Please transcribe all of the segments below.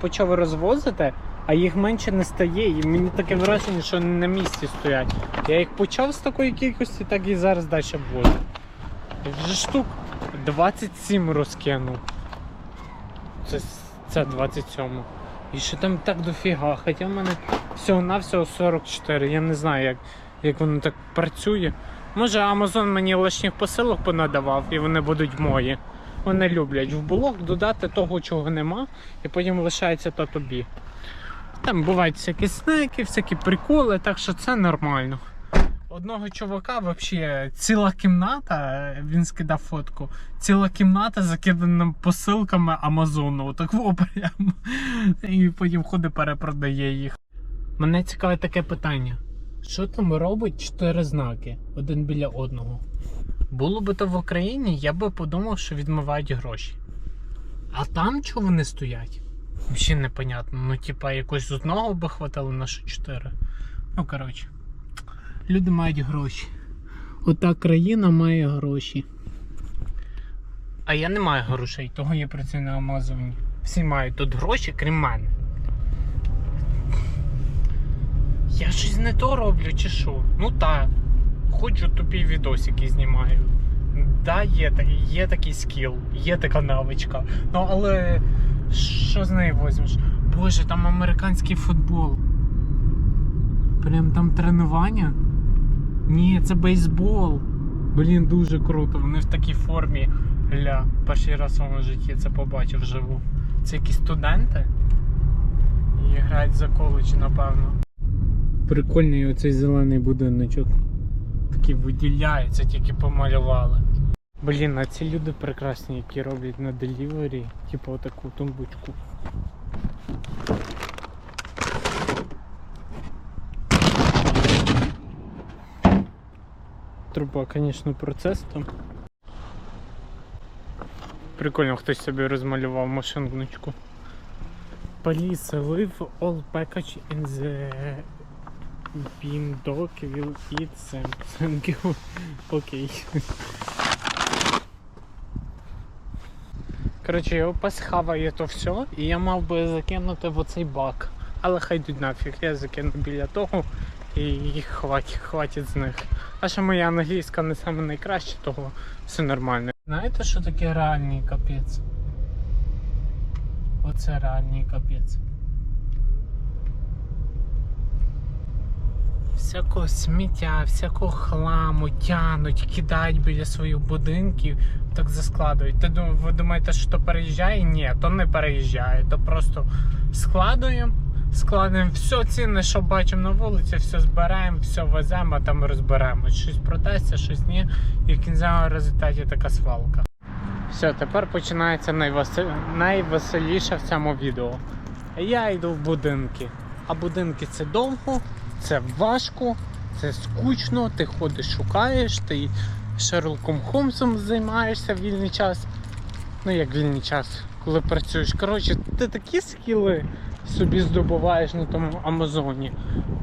Почав розвозити, а їх менше не стає, і мені таке враження, що вони на місці стоять. Я їх почав з такої кількості, так і зараз далі ввожу. Вже штук 27 розкинув. Це, це 27. І що там так дофіга, хоча в мене всього-навсього 44. Я не знаю, як, як воно так працює. Може Amazon мені лишніх посилок понадавав і вони будуть мої. Вони люблять в блок додати того, чого нема, і потім лишається то тобі. Там бувають всякі снеки, всякі приколи, так що це нормально. Одного чувака взагалі ціла кімната, він скидав фотку. Ціла кімната закидана посилками Амазону. Так прямо. І потім ходить перепродає їх. Мене цікавить таке питання. Що там робить чотири знаки один біля одного? Було би то в Україні, я би подумав, що відмивають гроші. А там чого вони стоять? Взагалі непонятно. Ну, типа, якось з одного би хватило на що чотири. Ну, коротше, люди мають гроші. Ота країна має гроші. А я не маю грошей, того я працюю на Амазоні. Всі мають тут гроші, крім мене. Я щось не то роблю, чи що? Ну так. Хочу тупі відосики знімаю. Да, є, є такий скіл, є така навичка. Ну але що з неї возьмеш? Боже, там американський футбол. Прям там тренування? Ні, це бейсбол. Блін, дуже круто. Вони в такій формі. Ля, перший раз в своєму житті це побачив вживу. Це якісь студенти? І грають за коледж, напевно. Прикольний оцей зелений будиночок. Такий виділяється, тільки помалювали. Блін, а ці люди прекрасні, які роблять на делівері, типу отаку тумбочку. Труба, звісно, процес там. Прикольно, хтось собі розмалював машиночку. Police leave all package in the bin dog will eat them. Thank you. Окей. Коротше, його посхаває то все, і я мав би закинути в оцей бак. Але хай йдуть нафіг, я закину біля того і їх хватить, хватить з них. А що моя англійська не саме найкраща, того все нормально. Знаєте, що таке реальний капець? Оце реальний капець. Всякого сміття, всякого хламу тянуть, кидають біля своїх будинків, так заскладують. Ти ви думаєте, що то переїжджає? Ні, то не переїжджає. То просто складуємо, складуємо все цінне, що бачимо на вулиці, все збираємо, все веземо, а там розберемо. Щось продасться, щось ні. І в кінцевому результаті така свалка. Все, тепер починається найвесел... найвеселіше в цьому відео. Я йду в будинки. А будинки це довго, це важко, це скучно, ти ходиш, шукаєш, ти Шерлоком Холмсом займаєшся в вільний час. Ну як вільний час, коли працюєш. Коротше, ти такі скіли собі здобуваєш на тому Амазоні.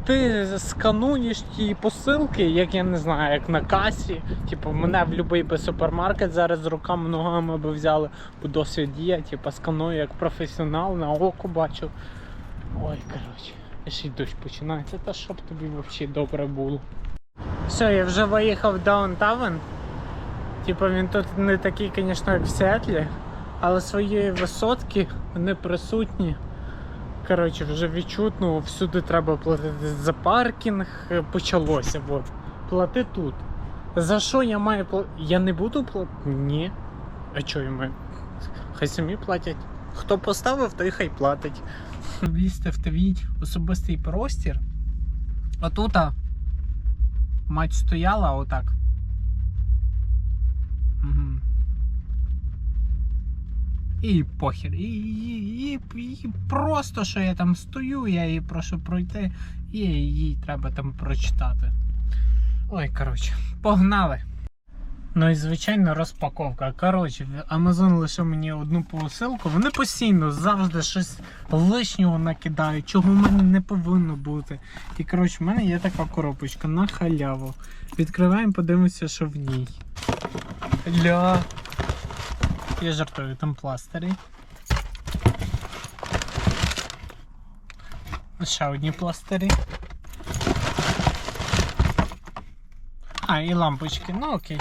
Ти скануєш ті посилки, як я не знаю, як на касі. Типу, мене в будь-який супермаркет зараз руками ногами би взяли, бо досвід є, типу, сканую як професіонал, на око бачу. Ой, коротше, ще й дощ починається, та щоб тобі взагалі добре було. Все, я вже виїхав в даунтаун. Типу він тут не такий, звісно, як в Сіетлі, але свої висотки вони присутні. Коротше, вже відчутно, всюди треба платити за паркінг. Почалося. От. Плати тут. За що я маю платити? Я не буду платити? Ні. А що я маю? Хай самі платять. Хто поставив, той хай платить. Влізти в твій особистий простір. Отута мать стояла отак. Угу. І похер. І, і, і, і просто, що я там стою, я її прошу пройти, і їй треба там прочитати. Ой, коротше, погнали. Ну і звичайно розпаковка. Коротше, Amazon лишив мені одну посилку. Вони постійно завжди щось лишнього накидають, чого в мене не повинно бути. І коротше, в мене є така коробочка на халяву. Відкриваємо, подивимося, що в ній. Ля. Я жартую, там пластирі. Ще одні пластирі. А, і лампочки. Ну окей.